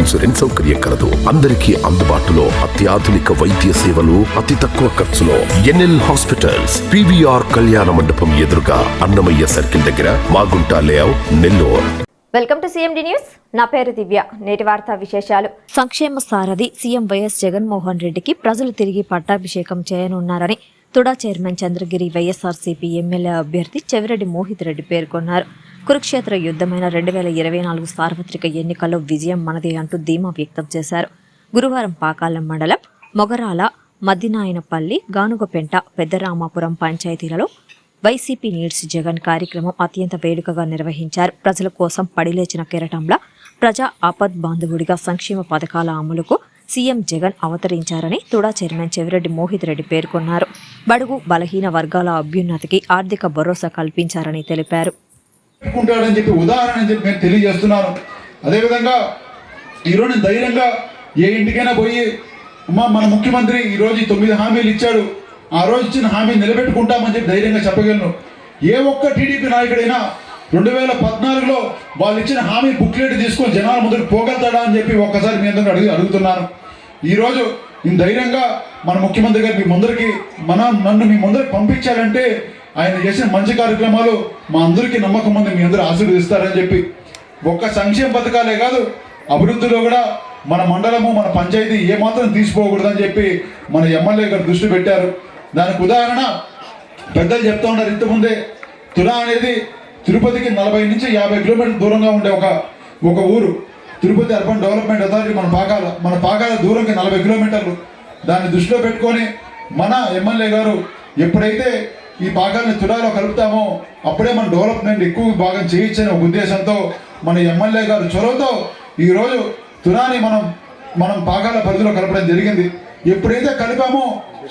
Insurance సౌకర్యం కలదు. అందరికీ అందుబాటులో అత్యాధునిక వైద్య సేవలు అతి తక్కువ ఖర్చులో ఎన్ఎల్ హాస్పిటల్స్ పివిఆర్ కళ్యాణ మండపం ఎదురుగా అన్నమయ్య సర్కిల్ దగ్గర Magunta layout Nellore. Welcome to CMD news. నా పేరు దివ్య. నేటి వార్తా విశేషాలు. సంక్షేమ సారథి సీఎం వైఎస్ జగన్మోహన్ రెడ్డికి ప్రజలు తిరిగి పట్టాభిషేకం చేయనున్నారని TUDA chairman Chandragiri YSRCP MLA అభ్యర్థి చెవిరెడ్డి మోహిత్ రెడ్డి పేర్కొన్నారు. కురుక్షేత్ర యుద్ధమైన రెండు వేల ఇరవై నాలుగు సార్వత్రిక ఎన్నికల్లో విజయం మనదే అంటూ ధీమా వ్యక్తం చేశారు. గురువారం పాకాలం మండలం మొగరాల మద్దినాయనపల్లి గానుగపెంట పెద్దరామాపురం పంచాయతీలలో వైసీపీ నీడ్స్ జగన్ కార్యక్రమం అత్యంత వేడుకగా నిర్వహించారు. ప్రజల కోసం పడిలేచిన కెరటంలా ప్రజా ఆపద్ బాంధవుడిగా సంక్షేమ పథకాల అమలుకు సీఎం జగన్ అవతరించారని తుడా చైర్మన్ చెవిరెడ్డి మోహిత్ రెడ్డి పేర్కొన్నారు. బడుగు బలహీన వర్గాల అభ్యున్నతికి ఆర్థిక భరోసా కల్పించారని తెలిపారు. పెట్టుకుంటాడని చెప్పి ఉదాహరణ అని చెప్పి నేను తెలియజేస్తున్నాను. అదేవిధంగా ఈరోజు నేను ధైర్యంగా ఏ ఇంటికైనా పోయి అమ్మా మన ముఖ్యమంత్రి ఈరోజు తొమ్మిది హామీలు ఇచ్చాడు. ఆ రోజు ఇచ్చిన హామీ నిలబెట్టుకుంటామని చెప్పి ధైర్యంగా చెప్పగలను. ఏ ఒక్క టీడీపీ నాయకుడైనా రెండు వేల పద్నాలుగులో వాళ్ళు ఇచ్చిన హామీ బుక్లెట్ తీసుకొని జనాల ముందుకు పోగలుగుతాడా అని చెప్పి ఒక్కసారి మీ అందరూ అడిగి అడుగుతున్నాను. ఈరోజు నేను ధైర్యంగా మన ముఖ్యమంత్రి గారు మీ ముందరికి మన నన్ను మీ ముందరికి పంపించాలంటే ఆయన చేసిన మంచి కార్యక్రమాలు మా అందరికీ నమ్మకం ఉంది మీ అందరూ ఆశీర్వదిస్తారని చెప్పి. ఒక్క సంక్షేమ పథకాలే కాదు అభివృద్ధిలో కూడా మన మండలము మన పంచాయతీ ఏమాత్రం తీసుకోకూడదని చెప్పి మన ఎమ్మెల్యే గారు దృష్టి పెట్టారు. దానికి ఉదాహరణ పెద్దలు చెప్తా ఉన్నారు ఇంతకుముందే తులా అనేది తిరుపతికి నలభై నుంచి యాభై కిలోమీటర్ల దూరంగా ఉండే ఒక ఒక ఊరు. తిరుపతి అర్బన్ డెవలప్మెంట్ అథారిటీ మన పాకాల మన పాకాల దూరంకి నలభై కిలోమీటర్లు. దాన్ని దృష్టిలో పెట్టుకొని మన ఎమ్మెల్యే గారు ఎప్పుడైతే ఈ భాగాన్ని తుడాలో కలుపుతామో. అప్పుడే మన డెవలప్మెంట్ ఎక్కువ భాగం చేయొచ్చని ఒక ఉద్దేశంతో మన ఎమ్మెల్యే గారు చొరవతో ఈరోజు తుడాని మనం మనం భాగాల పరిధిలో కలపడం జరిగింది. ఎప్పుడైతే కలిపామో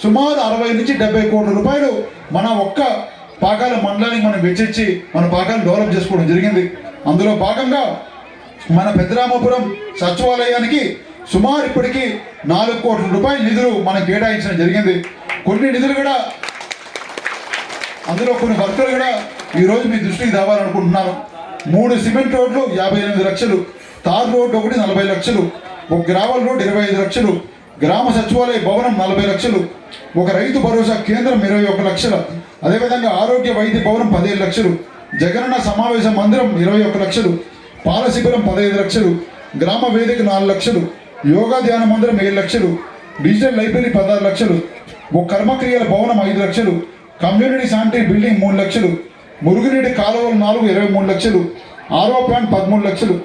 సుమారు అరవై నుంచి డెబ్బై కోట్ల రూపాయలు మన ఒక్క పాకాల మండలానికి మనం వెచ్చించి మన పాకాలు డెవలప్ చేసుకోవడం జరిగింది. అందులో భాగంగా మన పెద్దరామపురం సచివాలయానికి సుమారు ఇప్పటికీ నాలుగు కోట్ల రూపాయల నిధులు మనం కేటాయించడం జరిగింది. కొన్ని నిధులు కూడా అందులో కొన్ని భక్తులు కూడా ఈరోజు మీ దృష్టికి తేవాలనుకుంటున్నాను మూడు సిమెంట్ రోడ్లు యాభై ఎనిమిది లక్షలు. తార్ రోడ్డు ఒకటి నలభై లక్షలు. ఒక గ్రావల్ రోడ్ ఇరవై ఐదు లక్షలు. గ్రామ సచివాలయ భవనం నలభై లక్షలు. ఒక రైతు భరోసా కేంద్రం ఇరవై ఒక లక్షలు. అదేవిధంగా ఆరోగ్య వైద్య భవనం పదిహేను లక్షలు. జగనన్న సమావేశ మందిరం ఇరవై ఒక లక్షలు. పాల శిబిరం పదహైదు లక్షలు. గ్రామ వేదిక నాలుగు లక్షలు. యోగా ధ్యాన మందిరం ఏడు లక్షలు. డిజిటల్ లైబ్రరీ పదహారు లక్షలు. ఒక కర్మక్రియల భవనం ఐదు లక్షలు. కమ్యూనిటీ శానిటరీ బిల్డింగ్ మూడు లక్షలు మురుగునీటి కాలువలు నాలుగు ఇరవై మూడు లక్షలు ఆరో ప్లాంట్ పదమూడు లక్షలు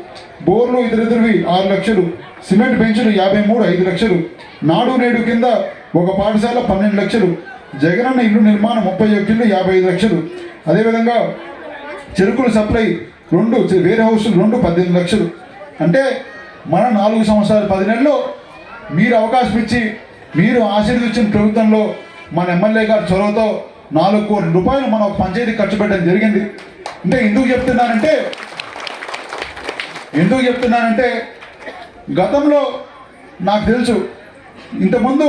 బోర్లు ఇతరితరివి ఆరు లక్షలు సిమెంట్ బెంచులు యాభై మూడు ఐదు లక్షలు నాడు నేడు కింద ఒక పాఠశాల పన్నెండు లక్షలు జగనన్న ఇల్లు నిర్మాణం ముప్పై ఒక యాభై ఐదు లక్షలు. అదేవిధంగా చెరుకుల సప్లై రెండు వేర్ హౌస్లు రెండు పద్దెనిమిది లక్షలు. అంటే మన నాలుగు సంవత్సరాలు పది నెలల్లో మీరు అవకాశం ఇచ్చి మీరు ఆశీర్వదించిన ప్రభుత్వంలో మన ఎమ్మెల్యే గారి చొరవతో నాలుగు కోట్ల రూపాయలు మనం పంచాయతీ ఖర్చు పెట్టడం జరిగింది. అంటే ఎందుకు చెప్తున్నానంటే ఎందుకు చెప్తున్నానంటే గతంలో నాకు తెలుసు ఇంతకుముందు